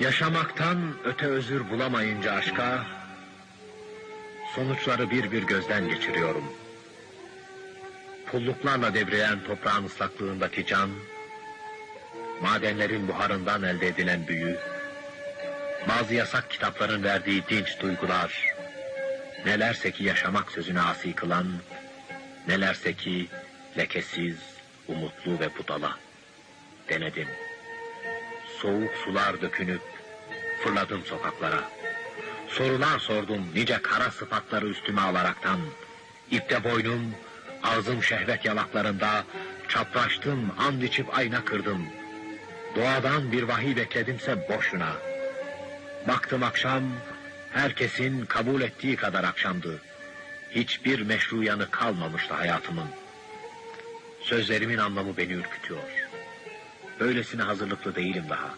Yaşamaktan öte özür bulamayınca aşka, sonuçları bir bir gözden geçiriyorum. Pulluklarla devreyen toprağın ıslaklığındaki can, madenlerin buharından elde edilen büyü, bazı yasak kitapların verdiği dinç duygular, nelerse ki yaşamak sözüne asi kılan, nelerse ki lekesiz, umutlu ve budala. Denedim. Soğuk sular dökünüp fırladım sokaklara. Sorular sordum nice kara sıfatları üstüme alaraktan. İpte boynum, ağzım şehvet yalaklarında, çapraştım, and içip ayna kırdım. Doğadan bir vahiy bekledimse boşuna. Baktım akşam, herkesin kabul ettiği kadar akşamdı. Hiçbir meşru yanı kalmamıştı hayatımın. Sözlerimin anlamı beni ürkütüyor. Böylesine hazırlıklı değilim daha.